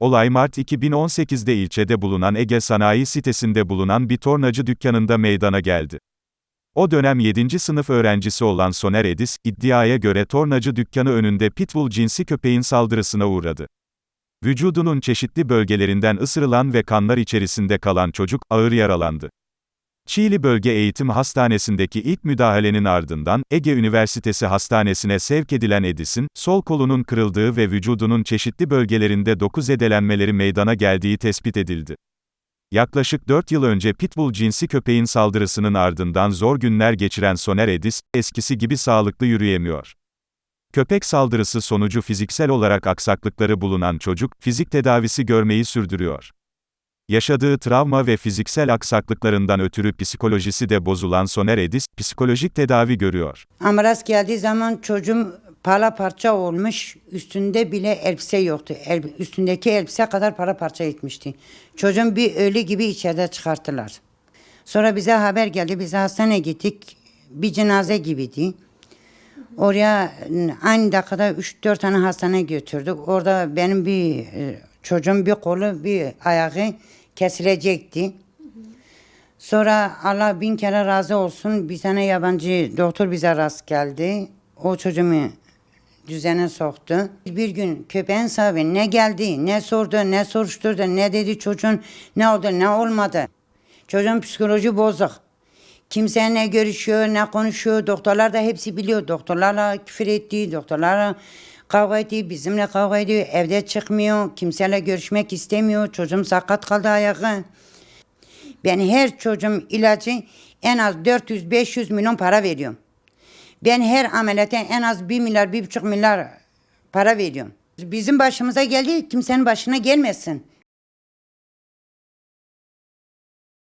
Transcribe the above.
Olay Mart 2018'de ilçede bulunan Ege Sanayi sitesinde bulunan bir tornacı dükkanında meydana geldi. O dönem 7. sınıf öğrencisi olan Soner Edis, iddiaya göre tornacı dükkanı önünde pitbull cinsi köpeğin saldırısına uğradı. Vücudunun çeşitli bölgelerinden ısırılan ve kanlar içerisinde kalan çocuk, ağır yaralandı. Çiğli Bölge Eğitim Hastanesi'ndeki ilk müdahalenin ardından, Ege Üniversitesi Hastanesi'ne sevk edilen Edis'in, sol kolunun kırıldığı ve vücudunun çeşitli bölgelerinde dokuz zedelenmeleri meydana geldiği tespit edildi. Yaklaşık 4 yıl önce pitbull cinsi köpeğin saldırısının ardından zor günler geçiren Soner Edis, eskisi gibi sağlıklı yürüyemiyor. Köpek saldırısı sonucu fiziksel olarak aksaklıkları bulunan çocuk, fizik tedavisi görmeyi sürdürüyor. Yaşadığı travma ve fiziksel aksaklıklarından ötürü psikolojisi de bozulan Soner Edis, psikolojik tedavi görüyor. Ambulans geldiği zaman çocuğum para parça olmuş. Üstünde bile elbise yoktu. El, üstündeki elbise kadar para parça etmişti. Çocuğum bir ölü gibi içeride çıkarttılar. Sonra bize haber geldi. Biz hastaneye gittik. Bir cenaze gibiydi. Oraya aynı dakikada 3-4 tane hastaneye götürdük. Orada benim bir çocuğum bir kolu bir ayağı kesilecekti. Sonra Allah bin kere razı olsun bir tane yabancı doktor bize rast geldi. O çocuğumu düzene soktu. Bir gün köpeğin sahibi ne geldi, ne sordu, ne soruşturdu, ne dedi çocuğun, ne oldu, ne olmadı. Çocuğun psikoloji bozuk. Kimse ne görüşüyor, ne konuşuyor. Doktorlar da hepsi biliyor. Doktorlarla küfür etti, doktorlarla kavga etti, bizimle kavga ediyor. Evde çıkmıyor, kimseyle görüşmek istemiyor. Çocuğum sakat kaldı ayağı. Ben her çocuğum ilacı en az 400-500 milyon para veriyorum. Ben her ameliyata en az 1 milyar, 1,5 milyar para veriyorum. Bizim başımıza geldi, kimsenin başına gelmesin.